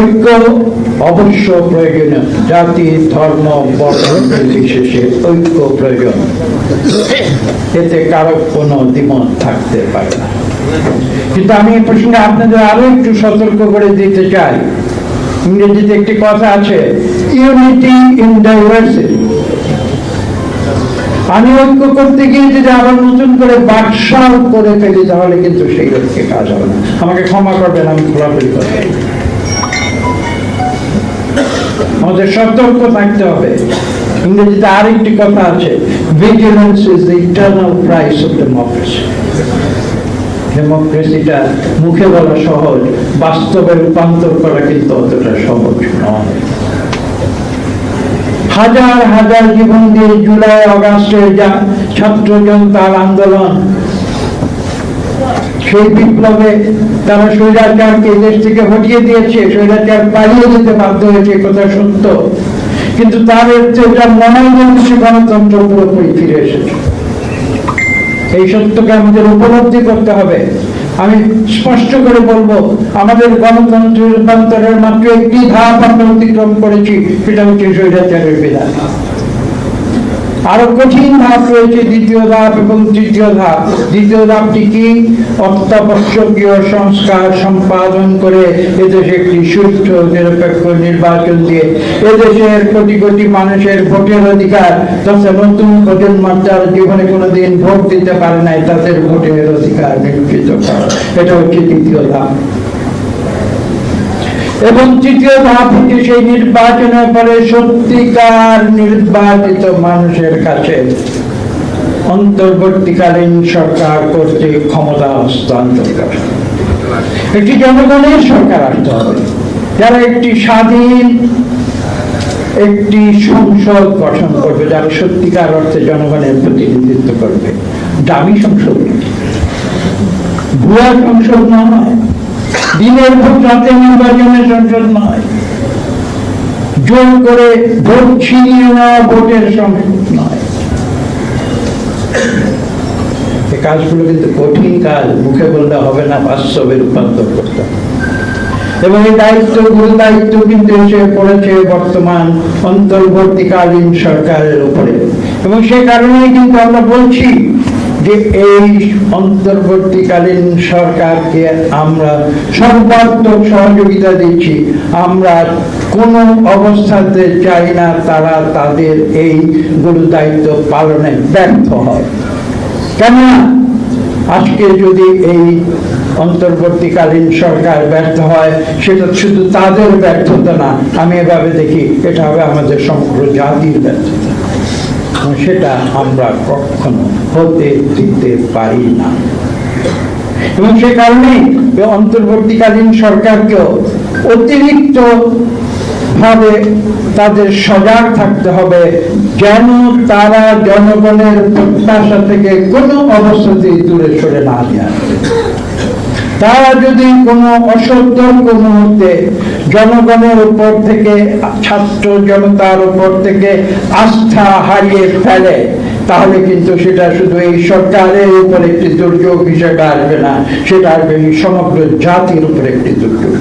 ঐক্য অবশ্য প্রয়োজনীয় জাতি, ধর্ম, বর্ণ, বিশেষে ঐক্য প্রয়োজন। এতে কারও কোনো দ্বিমত থাকতে পারে না। কিন্তু আমি এই প্রসঙ্গে আপনাদের আরও একটু সতর্ক করে দিতে চাই। ইংরেজিতে একটি কথা আছে ইউনিটি ইন ডাইভার্সিটি আমি ঐক্য করতে গিয়ে যদি আবার নতুন করে বাকশাল করে ফেলি, তাহলে কিন্তু সেই ঐক্যে কাজ হবে না। আমাকে ক্ষমা করবেন, আমি খোলাখুলি কথা বলি। আমাদের সতর্ক থাকতে হবে। ইংরেজিতে আরেকটি কথা আছে vigilance is the eternal price of democracy ডেমোক্রেসিটা মুখে বলা সহজ, বাস্তবে রূপান্তর করা কিন্তু অতটা সহজ নয়। হাজার হাজার জীবন দিয়ে জুলাই, অগাস্টের যা ছাত্র জনতার আন্দোলন সেই বিপ্লবে তারা স্বৈরাচারকে দেশ থেকে হটিয়ে দিয়েছে, স্বৈরাচার পালিয়ে যেতে বাধ্য হয়েছে কথা সত্য। কিন্তু তার এটা মনে হয় যেন গণতন্ত্র পুরোপুরি ফিরে এসেছে। এই সত্যকে আমাদের উপলব্ধি করতে হবে। আমি স্পষ্ট করে বলব, আমাদের গণতন্ত্রের রূপান্তরের মাত্র একটি ধাপ আমরা অতিক্রম করেছি, সেটা হচ্ছে স্বৈরাচারের বিধান। আরও কঠিন ধাপ রয়েছে দ্বিতীয় ধাপ এবং তৃতীয় ধাপ। দ্বিতীয় ধাপটি কি? অত্যাবশ্যকীয় সংস্কার সম্পাদন করে এদেশে একটি সুষ্ঠু, নিরপেক্ষ নির্বাচন দিয়ে এদেশের কোটি কোটি মানুষের ভোটের অধিকার তথা নতুন প্রজন্ম যারা জীবনে কোনোদিন ভোট দিতে পারে নাই, তাদের ভোটের অধিকার নিশ্চিত করা। এটা হচ্ছে দ্বিতীয় ধাপ। এবং তৃতীয় ধাপ হচ্ছে সেই নির্বাচনের পরে সত্যিকার নির্বাচিত মানুষের কাছে অন্তর্বর্তীকালীন সরকার কর্তৃক ক্ষমতা হস্তান্তর করা। একটি জনগণের সরকার আসতে হবে। যারা একটি স্বাধীন, একটি সংসদ গঠন করবে, যারা সত্যিকার অর্থে জনগণের প্রতিনিধিত্ব করবে, দামি সংসদ ভুয়া সংসদ নয়। দিনের রাতে নির্বাচনের সংসদ নয় জোর করে ভোট ছিনিয়ে নেওয়া ভোটের সংসদ নয় এই কাজগুলো কিন্তু কঠিন কাজ মুখে বললে হবে না বাস্তবে রূপান্তর করতে এবং এই দায়িত্ব গুরু দায়িত্ব কিন্তু এসে পড়েছে বর্তমান অন্তর্বর্তীকালীন সরকারের উপরে। এবং সে কারণেই কিন্তু আমরা বলছি যে এই অন্তর্বর্তীকালীন সরকারকে আমরা সর্বাত্মক সহযোগিতা দিচ্ছি, আমরা কোনো অবস্থাতে চাই না তারা তাদের এই গুরু দায়িত্ব পালনে ব্যর্থ হয় আজকে যদি এই অন্তর্বর্তীকালীন সরকার ব্যর্থ হয়, সেটা শুধু তাদের ব্যর্থতা না, আমি এভাবে দেখি, এটা হবে আমাদের সমগ্র জাতির ব্যর্থতা। সেটা আমরা কখনো হতে দিতে পারি না। এবং সে কারণেই এই অন্তর্বর্তীকালীন সরকারকেও অতিরিক্ত ভাবে তাদের সজাগ থাকতে হবে যেন তারা জনগণের প্রত্যাশা থেকে কোনো অবস্থাতেই দূরে সরে না যায়। তারা যদি কোনো অসতর্ক মুহূর্তে জনগণের উপর থেকে, ছাত্র জনতার উপর থেকে আস্থা হারিয়ে ফেলে, তাহলে কিন্তু সেটা শুধু এই সরকারের উপর একটি দুর্যোগ হিসেবে আসবে না, সেটা আসবে সমগ্র জাতির উপর একটি দুর্যোগ